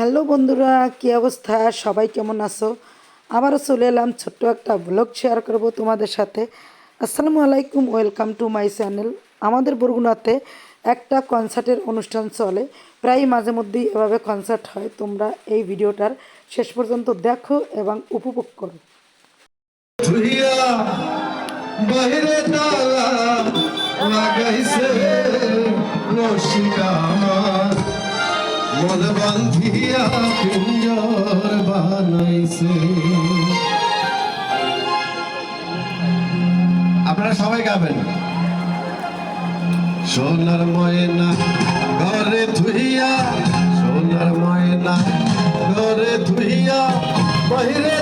Hello বন্ধুরা, কী অবস্থা? সবাই কেমন আছো? আবারও চলে এলাম ছোট্ট একটা ব্লগ শেয়ার করব তোমাদের সাথে। আসসালামু আলাইকুম ওয়েলকাম টু মাই চ্যানেল আমাদের বরগুনাতে একটা কনসার্টের অনুষ্ঠান চলে। প্রায় মাঝে মধ্যেই এভাবে কনসার্ট হয়। তোমরা এই ভিডিওটার শেষ পর্যন্ত দেখো এবং উপভোগ করো। বাইরে তালা লাগাইছে আমার মন বান্ধিয়া পিঞ্জর বানাইছে। আপনারা সবাই গাবেন। সোনার ময়না ঘরে ধুইয়া, সোনার ময়না ঘরে ধুইয়া বাইরে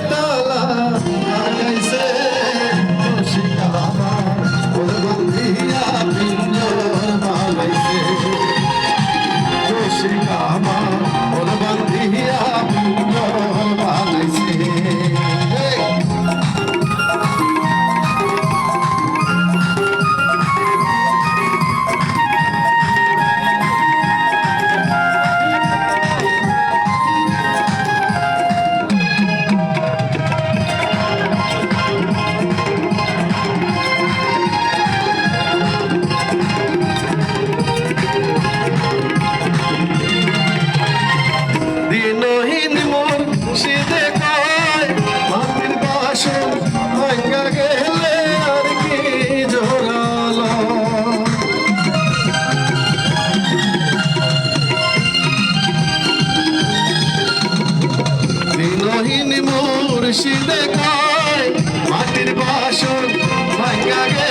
খুশি দেখায় মাটির বাসন ভাঙ্গা